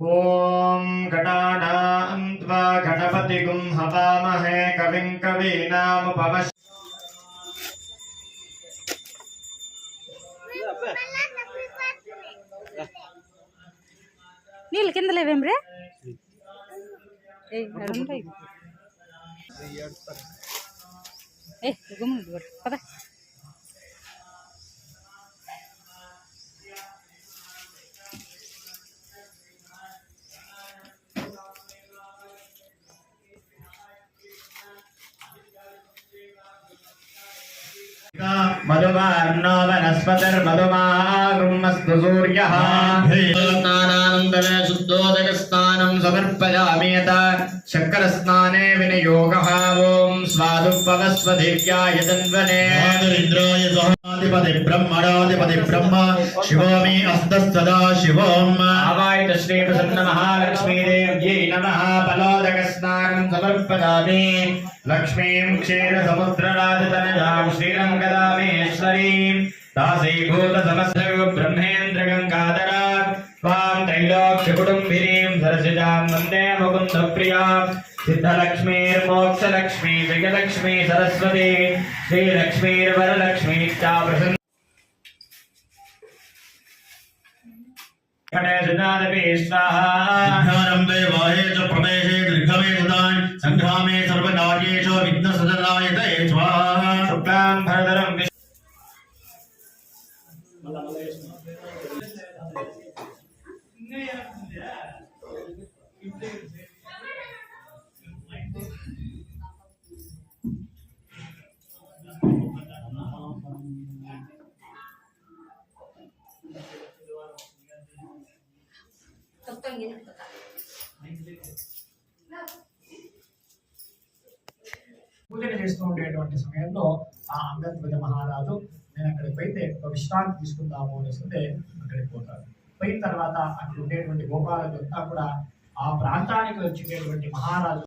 ॐ घटानां त्वा गणपतिगुं हवामहे कविं कवीनामुपमश् నీళ్ళు కింద లేవేం రే ఏయ్, ఆడ ఉంటాయి. ఏ గమ్మున పద मधुमार्णो वनस्पतिर्मधुमागुमस्तु सूर्यः स्नानानन्दने शुद्धोदकस्नानं समर्पयामि यत शक्करस्नाने विनियोगः ॐ स्वादुपवस्वदेव्याय जन्वने इंद्राय सहाधिपति ब्रह्मणाधिपति ब्रह्म शिवो मे अस्तस्तदा शिवम् आवायत श्रीप्रसन्नमहालक्ष्मीदेव्यै नमः फलोदकस्नानं समर्पयामि लक्ष्मीं क्षीरसमुद्रराजतनजां श्रीरङ्गदामेश्वरीं दासीभूतसमस्तयो ब्रह्मेन्द्रगङ्गाधरा त्वां त्रैलोक्यकुटुम्बिनीं सरसिजां वन्दे मुकुन्दप्रियां सिद्धलक्ष्मीर्मोक्षलक्ष्मी विजयलक्ष्मी सरस्वती श्रीलक्ष्मीर्वरलक्ष्मी च प्रसन्न गणेशनादपि स्वाहा अध्यारम्भे वाहे च प्रवेशे दीर्घमे सुतान् सङ्ग्रामे सर्वकार्येषु विघ्नसदनाय दये स्वाहा शुक्लां भरधरं विष्णु పూజలు చేస్తూ ఉండేటువంటి సమయంలో ఆ అంగధ్వజ మహారాజు నేను అక్కడికి పోయితే ఒక విశ్రాంతి తీసుకుందాము అనేసి అక్కడికి పోతాడు. పోయిన తర్వాత అక్కడ ఉండేటువంటి గోపాలకులంతా కూడా ఆ ప్రాంతానికి వచ్చినటువంటి మహారాజు.